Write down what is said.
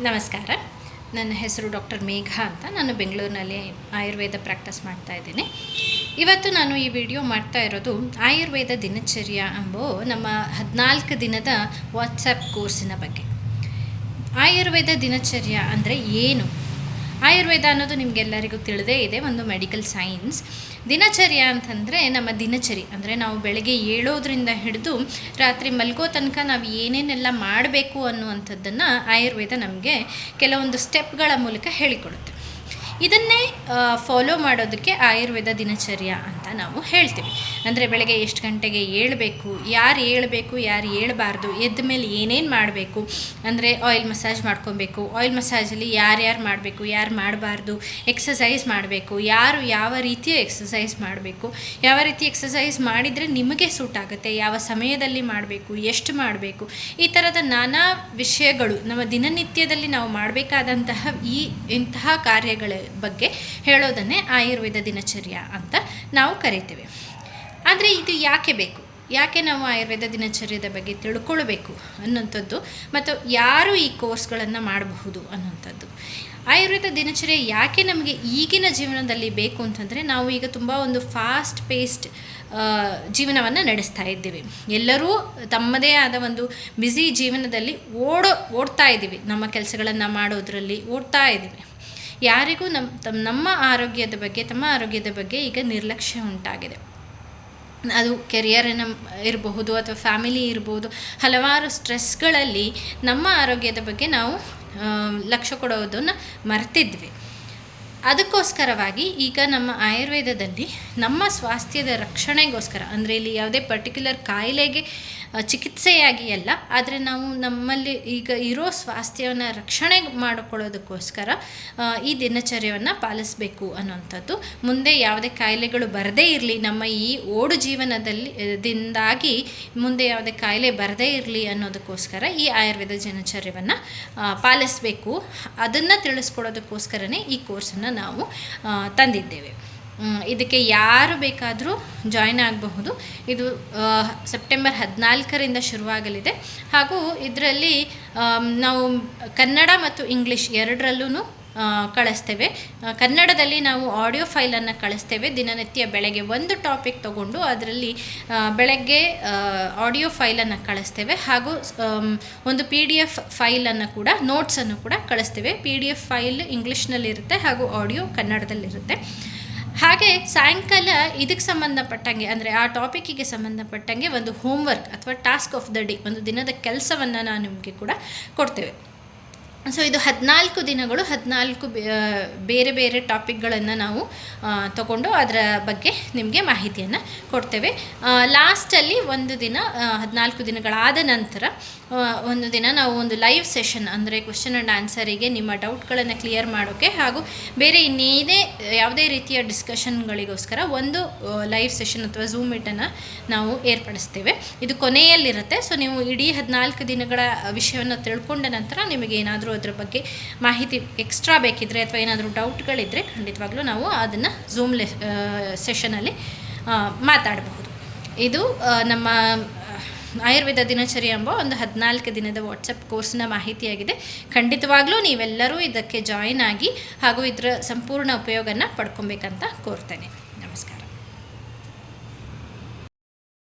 ನಮಸ್ಕಾರ. ನನ್ನ ಹೆಸರು ಡಾಕ್ಟರ್ ಮೇಘ ಅಂತ. ನಾನು ಬೆಂಗಳೂರಿನಲ್ಲಿ ಆಯುರ್ವೇದ ಪ್ರಾಕ್ಟೀಸ್ ಮಾಡ್ತಾ ಇದ್ದೀನಿ. ಇವತ್ತು ನಾನು ಈ ವಿಡಿಯೋ ಮಾಡ್ತಾ ಇರೋದು ಆಯುರ್ವೇದ ದಿನಚರ್ಯ ಎಂಬೋ ನಮ್ಮ ಹದಿನಾಲ್ಕು ದಿನದ ವಾಟ್ಸಪ್ ಕೋರ್ಸಿನ ಬಗ್ಗೆ. ಆಯುರ್ವೇದ ದಿನಚರ್ಯ ಅಂದರೆ ಏನು? ಆಯುರ್ವೇದ ಅನ್ನೋದು ನಿಮಗೆಲ್ಲರಿಗೂ ತಿಳಿದೇ ಇದೆ, ಒಂದು ಮೆಡಿಕಲ್ ಸೈನ್ಸ್ ದಿನಚರ್ಯ ಅಂತಂದರೆ ನಮ್ಮ ದಿನಚರಿ, ಅಂದರೆ ನಾವು ಬೆಳಗ್ಗೆ ಏಳೋದ್ರಿಂದ ಹಿಡಿದು ರಾತ್ರಿ ಮಲ್ಗೋ ತನಕ ನಾವು ಏನೇನೆಲ್ಲ ಮಾಡಬೇಕು ಅನ್ನುವಂಥದ್ದನ್ನು ಆಯುರ್ವೇದ ನಮಗೆ ಕೆಲವೊಂದು ಸ್ಟೆಪ್ಗಳ ಮೂಲಕ ಹೇಳಿಕೊಡುತ್ತೆ. ಇದನ್ನೇ ಫಾಲೋ ಮಾಡೋದಕ್ಕೆ ಆಯುರ್ವೇದ ದಿನಚರ್ಯ ಅಂತ ನಾವು ಹೇಳ್ತೀವಿ. ಅಂದರೆ ಬೆಳಗ್ಗೆ ಎಷ್ಟು ಗಂಟೆಗೆ ಏಳಬೇಕು, ಯಾರು ಏಳಬೇಕು, ಯಾರು ಏಳಬಾರ್ದು, ಎದ್ದ ಮೇಲೆ ಏನೇನು ಮಾಡಬೇಕು, ಅಂದರೆ ಆಯಿಲ್ ಮಸಾಜ್ ಮಾಡ್ಕೊಬೇಕು. ಆಯಿಲ್ ಮಸಾಜಲ್ಲಿ ಯಾರ್ಯಾರು ಮಾಡಬೇಕು, ಯಾರು ಮಾಡಬಾರ್ದು ಎಕ್ಸಸೈಸ್ ಮಾಡಬೇಕು, ಯಾರು ಯಾವ ರೀತಿಯ ಎಕ್ಸಸೈಸ್ ಮಾಡಬೇಕು, ಯಾವ ರೀತಿ ಎಕ್ಸಸೈಸ್ ಮಾಡಿದರೆ ನಿಮಗೆ ಸೂಟ್ ಆಗುತ್ತೆ, ಯಾವ ಸಮಯದಲ್ಲಿ ಮಾಡಬೇಕು, ಎಷ್ಟು ಮಾಡಬೇಕು, ಈ ಥರದ ನಾನಾ ವಿಷಯಗಳು ನಮ್ಮ ದಿನನಿತ್ಯದಲ್ಲಿ ನಾವು ಮಾಡಬೇಕಾದಂತಹ ಈ ಇಂತಹ ಕಾರ್ಯಗಳ ಬಗ್ಗೆ ಹೇಳೋದನ್ನೇ ಆಯುರ್ವೇದ ದಿನಚರ್ಯ ಅಂತ ನಾವು ಕರಿತೇವೆ. ಆದರೆ ಇದು ಯಾಕೆ ಬೇಕು? ಯಾಕೆ ನಾವು ಆಯುರ್ವೇದ ದಿನಚರ್ಯದ ಬಗ್ಗೆ ತಿಳ್ಕೊಳ್ಬೇಕು ಅನ್ನೋಂಥದ್ದು ಮತ್ತು ಯಾರು ಈ ಕೋರ್ಸ್ಗಳನ್ನು ಮಾಡಬಹುದು ಅನ್ನೋಂಥದ್ದು ಆಯುರ್ವೇದ ದಿನಚರ್ಯ ಯಾಕೆ ನಮಗೆ ಈಗಿನ ಜೀವನದಲ್ಲಿ ಬೇಕು ಅಂತಂದರೆ ನಾವು ಈಗ ತುಂಬ ಒಂದು ಫಾಸ್ಟ್ ಪೇಸ್ಡ್ ಜೀವನವನ್ನು ನಡೆಸ್ತಾ ಇದ್ದೀವಿ. ಎಲ್ಲರೂ ತಮ್ಮದೇ ಆದ ಒಂದು ಬ್ಯುಸಿ ಜೀವನದಲ್ಲಿ ಓಡೋ, ಓಡ್ತಾ ಇದ್ದೀವಿ. ನಮ್ಮ ಕೆಲಸಗಳನ್ನು ಮಾಡೋದರಲ್ಲಿ ಓಡ್ತಾ ಇದ್ದೀವಿ. ಯಾರಿಗೂ ನಮ್ಮ ತಮ್ಮ ನಮ್ಮ ಆರೋಗ್ಯದ ಬಗ್ಗೆ, ತಮ್ಮ ಆರೋಗ್ಯದ ಬಗ್ಗೆ ಈಗ ನಿರ್ಲಕ್ಷ್ಯ ಉಂಟಾಗಿದೆ. ಅದು ಕೆರಿಯರಿನ ಇರಬಹುದು ಅಥವಾ ಫ್ಯಾಮಿಲಿ ಇರ್ಬೋದು, ಹಲವಾರು ಸ್ಟ್ರೆಸ್ಗಳಲ್ಲಿ ನಮ್ಮ ಆರೋಗ್ಯದ ಬಗ್ಗೆ ನಾವು ಲಕ್ಷ್ಯ ಕೊಡೋದನ್ನು ಮರೆತಿದ್ವಿ. ಅದಕ್ಕೋಸ್ಕರವಾಗಿ ಈಗ ನಮ್ಮ ಆಯುರ್ವೇದದಲ್ಲಿ ನಮ್ಮ ಸ್ವಾಸ್ಥ್ಯದ ರಕ್ಷಣೆಗೋಸ್ಕರ, ಅಂದರೆ ಇಲ್ಲಿ ಯಾವುದೇ ಪರ್ಟಿಕ್ಯುಲರ್ ಕಾಯಿಲೆಗೆ ಚಿಕಿತ್ಸೆಯಾಗಿ ಅಲ್ಲ, ಆದರೆ ನಾವು ನಮ್ಮಲ್ಲಿ ಈಗ ಇರೋ ಸ್ವಾಸ್ಥ್ಯವನ್ನು ರಕ್ಷಣೆ ಮಾಡಿಕೊಳ್ಳೋದಕ್ಕೋಸ್ಕರ ಈ ದಿನಚರ್ಯವನ್ನು ಪಾಲಿಸಬೇಕು ಅನ್ನುವಂಥದ್ದು. ಮುಂದೆ ಯಾವುದೇ ಕಾಯಿಲೆಗಳು ಬರದೇ ಇರಲಿ, ನಮ್ಮ ಈ ಓಡು ಜೀವನದಲ್ಲಿ ದಿಂದಾಗಿ ಮುಂದೆ ಯಾವುದೇ ಕಾಯಿಲೆ ಬರದೇ ಇರಲಿ ಅನ್ನೋದಕ್ಕೋಸ್ಕರ ಈ ಆಯುರ್ವೇದ ದಿನಚರ್ಯವನ್ನು ಪಾಲಿಸಬೇಕು. ಅದನ್ನು ತಿಳಿಸ್ಕೊಡೋದಕ್ಕೋಸ್ಕರನೇ ಈ ಕೋರ್ಸನ್ನು ನಾವು ತಂದಿದ್ದೇವೆ. ಇದಕ್ಕೆ ಯಾರು ಬೇಕಾದರೂ ಜಾಯ್ನ್ ಆಗಬಹುದು. ಇದು ಸೆಪ್ಟೆಂಬರ್ ಹದಿನಾಲ್ಕರಿಂದ ಶುರುವಾಗಲಿದೆ. ಹಾಗೂ ಇದರಲ್ಲಿ ನಾವು ಕನ್ನಡ ಮತ್ತು ಇಂಗ್ಲೀಷ್ ಎರಡರಲ್ಲೂ ಕಳಿಸ್ತೇವೆ. ಕನ್ನಡದಲ್ಲಿ ನಾವು ಆಡಿಯೋ ಫೈಲನ್ನು ಕಳಿಸ್ತೇವೆ. ದಿನನಿತ್ಯ ಬೆಳಗ್ಗೆ ಒಂದು ಟಾಪಿಕ್ ತಗೊಂಡು ಅದರಲ್ಲಿ ಬೆಳಗ್ಗೆ ಆಡಿಯೋ ಫೈಲನ್ನು ಕಳಿಸ್ತೇವೆ. ಹಾಗೂ ಒಂದು ಪಿ ಡಿ ಎಫ್ ಫೈಲನ್ನು ಕೂಡ ನೋಟ್ಸನ್ನು ಕೂಡ ಕಳಿಸ್ತೇವೆ. ಪಿ ಡಿ ಎಫ್ ಫೈಲ್ ಇಂಗ್ಲೀಷ್ನಲ್ಲಿರುತ್ತೆ ಹಾಗೂ ಆಡಿಯೋ ಕನ್ನಡದಲ್ಲಿರುತ್ತೆ. ಹಾಗೆ ಸಾಯಂಕಾಲ ಇದಕ್ಕೆ ಸಂಬಂಧಪಟ್ಟಂಗೆ, ಅಂದರೆ ಆ ಟಾಪಿಕ್ಕಿಗೆ ಸಂಬಂಧಪಟ್ಟಂಗೆ ಒಂದು ಹೋಮ್ವರ್ಕ್ ಅಥವಾ ಟಾಸ್ಕ್ ಆಫ್ ದ ಡೇ ಒಂದು ದಿನದ ಕೆಲಸವನ್ನು ನಾನು ನಿಮಗೆ ಕೂಡ ಕೊಡ್ತೇವೆ. ಸೊ ಇದು ಹದಿನಾಲ್ಕು ದಿನಗಳು, ಹದಿನಾಲ್ಕು ಬೇರೆ ಬೇರೆ ಟಾಪಿಕ್ಗಳನ್ನು ನಾವು ತಗೊಂಡು ಅದರ ಬಗ್ಗೆ ನಿಮಗೆ ಮಾಹಿತಿಯನ್ನು ಕೊಡ್ತೇವೆ. ಲಾಸ್ಟಲ್ಲಿ ಒಂದು ದಿನ ಹದಿನಾಲ್ಕು ದಿನಗಳಾದ ನಂತರ ಒಂದು ದಿನ ನಾವು ಒಂದು ಲೈವ್ ಸೆಷನ್ ಅಂದರೆ ಕ್ವೆಶನ್ ಆ್ಯಂಡ್ ಆನ್ಸರಿಗೆ ನಿಮ್ಮ ಡೌಟ್ಗಳನ್ನು ಕ್ಲಿಯರ್ ಮಾಡೋಕ್ಕೆ ಹಾಗೂ ಬೇರೆ ಇನ್ನೇನೇ ಯಾವುದೇ ರೀತಿಯ ಡಿಸ್ಕಷನ್ಗಳಿಗೋಸ್ಕರ ಒಂದು ಲೈವ್ ಸೆಷನ್ ಅಥವಾ ಝೂಮ್ ಮೀಟನ್ನು ನಾವು ಏರ್ಪಡಿಸ್ತೇವೆ. ಇದು ಕೊನೆಯಲ್ಲಿರುತ್ತೆ. ಸೊ ನೀವು ಇಡೀ ಹದಿನಾಲ್ಕು ದಿನಗಳ ವಿಷಯವನ್ನು ತಿಳ್ಕೊಂಡ ನಂತರ ನಿಮಗೆ ಏನಾದರೂ ಅದರ ಬಗ್ಗೆ ಮಾಹಿತಿ ಎಕ್ಸ್ಟ್ರಾ ಬೇಕಿದ್ದರೆ ಅಥವಾ ಏನಾದರೂ ಡೌಟ್ಗಳಿದ್ದರೆ ಖಂಡಿತವಾಗ್ಲೂ ನಾವು ಅದನ್ನು ಝೂಮ್ ಲೆ ಸೆಷನಲ್ಲಿ ಮಾತಾಡಬಹುದು. ಇದು ನಮ್ಮ ಆಯುರ್ವೇದ ದಿನಚರಿ ಎಂಬ ಒಂದು ಹದಿನಾಲ್ಕು ದಿನದ ವಾಟ್ಸಪ್ ಕೋರ್ಸ್ನ ಮಾಹಿತಿಯಾಗಿದೆ. ಖಂಡಿತವಾಗ್ಲೂ ನೀವೆಲ್ಲರೂ ಇದಕ್ಕೆ ಜಾಯಿನ್ ಆಗಿ ಹಾಗೂ ಇದರ ಸಂಪೂರ್ಣ ಉಪಯೋಗನ ಪಡ್ಕೊಬೇಕಂತ ಕೋರ್ತೇನೆ.